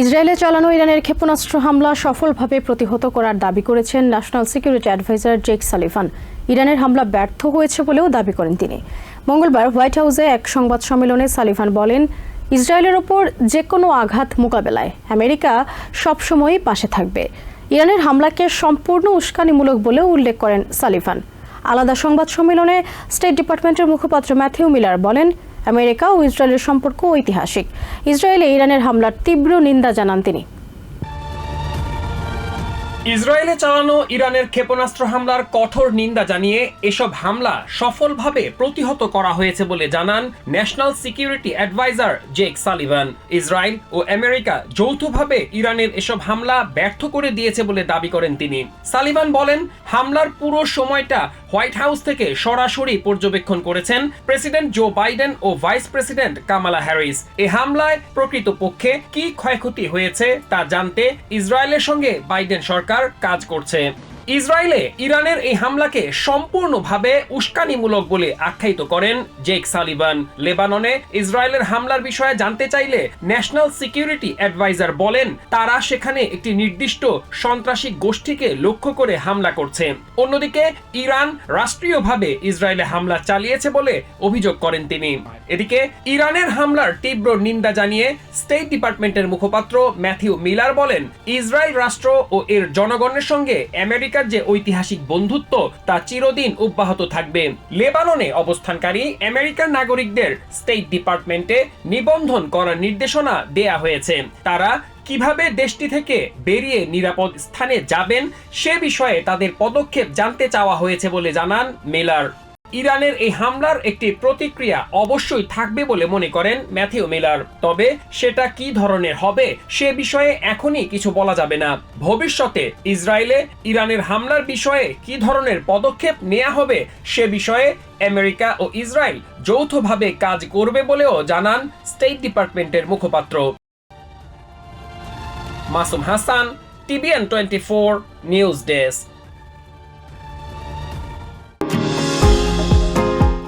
ইসরায়েলে চালানো ইরানের ক্ষেপণাস্ত্র হামলা সফলভাবে প্রতিহত করার দাবি করেছেন national security adviser Jake Sullivan. ইরানের হামলা ব্যর্থ হয়েছে বলেও দাবি করেন তিনি। মঙ্গলবার হোয়াইট হাউসে এক সংবাদ সম্মেলনে সালিফান বলেন, ইসরায়েলের ওপর যে কোনো আঘাত মোকাবেলায় আমেরিকা সবসময়ই পাশে থাকবে। ইরানের হামলাকে সম্পূর্ণ উস্কানিমূলক বলেও উল্লেখ করেন সালিফান। আলাদা সংবাদ সম্মেলনে স্টেট ডিপার্টমেন্টের মুখপাত্র ম্যাথিউ মিলার বলেন আমেরিকা ও ইসরায়েলের সম্পর্ক ঐতিহাসিক। ইসরায়েলে ইরানের হামলার তীব্র নিন্দা জানান তিনি। ইসরায়েলে চালানো ইরানের ক্ষেপণাস্ত্র হামলার কঠোর নিন্দা জানিয়ে এসব হামলা সফলভাবে প্রতিহত করা হয়েছে বলে জানান national security adviser Jake Sullivan. Israel ও আমেরিকা যৌথভাবে ইরানের এসব হামলা ব্যর্থ করে দিয়েছে বলে দাবি করেন তিনি। সালিভান বলেন, হামলার পুরো সময়টা হোয়াইট হাউস থেকে সরাসরি পর্যবেক্ষণ করেছেন প্রেসিডেন্ট জো বাইডেন ও ভাইস প্রেসিডেন্ট কামালা হ্যারিস। এ হামলায় প্রকৃতপক্ষে কি ক্ষয়ক্ষতি হয়েছে তা জানতে ইসরায়েলের সঙ্গে বাইডেন সরকার কাজ করছে। ইসরায়েলে ইরানের এই হামলাকে সম্পূর্ণভাবে উস্কানিমূলক বলে আখ্যায়িত করেন জেক সালিবান। লেবাননে ইসরায়েলের হামলার বিষয়ে জানতে চাইলে ন্যাশনাল সিকিউরিটি অ্যাডভাইজার বলেন, তারা সেখানে একটি নির্দিষ্ট সন্ত্রাসী গোষ্ঠীকে লক্ষ্য করে হামলা করছে। অন্যদিকে ইরান রাষ্ট্রীয়ভাবে ইসরায়েলে হামলা চালিয়েছে বলে অভিযোগ করেন তিনি। এদিকে ইরানের হামলার তীব্র নিন্দা জানিয়ে স্টেট ডিপার্টমেন্টের মুখপাত্র ম্যাথিউ মিলার বলেন, ইসরায়েল রাষ্ট্র ও এর জনগণের সঙ্গে আমেরিকার যে ঐতিহাসিক বন্ধুত্ব, তা চিরদিন অব্যাহত থাকবে। লেবাননে অবস্থানকারী আমেরিকান নাগরিকদের স্টেট ডিপার্টমেন্টে নিবন্ধন করার নির্দেশনা দেয়া হয়েছে। তারা কীভাবে দেশটি থেকে বেরিয়ে নিরাপদ স্থানে যাবেন, সে বিষয়ে তাদের পদক্ষেপ জানতে চাওয়া হয়েছে বলে জানান মিলার। ইরানের এই হামলার একটি প্রতিক্রিয়া অবশ্যই থাকবে বলে মনে করেন ম্যাথিউ মিলার। তবে সেটা কি ধরনের হবে সে বিষয়ে এখনই কিছু বলা যাবে না। ভবিষ্যতে ইসরায়েলে ইরানের হামলার বিষয়ে কি ধরনের পদক্ষেপ নেওয়া হবে সে বিষয়ে আমেরিকা ও ইসরায়েল যৌথভাবে কাজ করবে বলেও জানান স্টেট ডিপার্টমেন্টের মুখপাত্র। Masum Hasan, TVN twenty four news desk.